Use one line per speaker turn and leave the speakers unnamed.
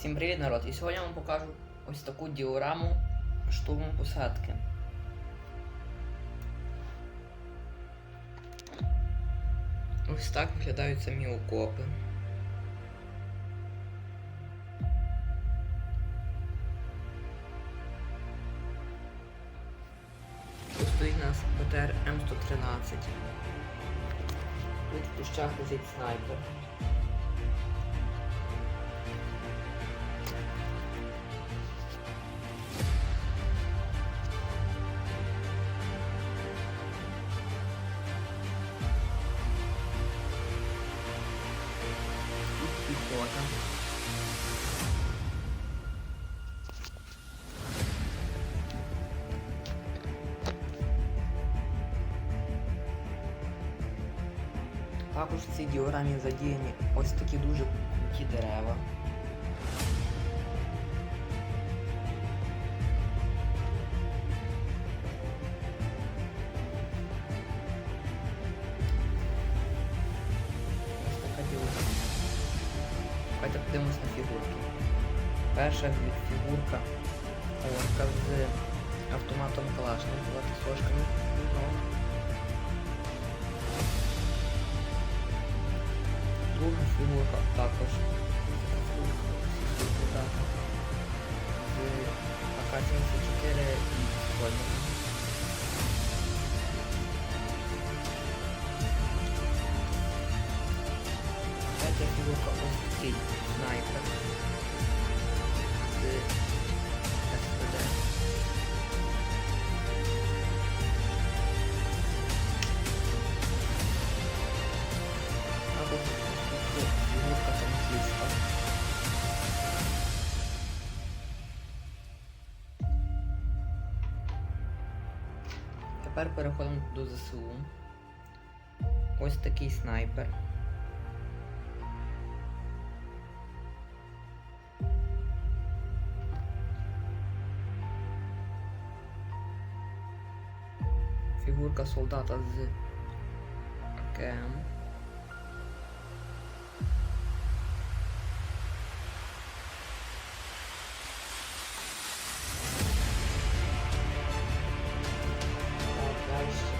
Всім привіт, народ! І сьогодні я вам покажу ось таку діораму штурму посадки. Ось так виглядають самі окопи. Тут стоїть нас БТР М113. Тут в кущах лежить снайпер. Тут. Також в цій діорамі задіяні ось такі дуже круті дерева. Давайте подивимось на фігурки. Перша фігурка орка з автоматом Калашникова та сошками. Ну, Друга фігурка також. З АК-74 і Сольником. Ось такий снайпер. З СПД. Або фігурка танкіста. Тепер переходимо до ЗСУ. Ось такий снайпер. Фігурка солдата з АКМ. Так, дальше.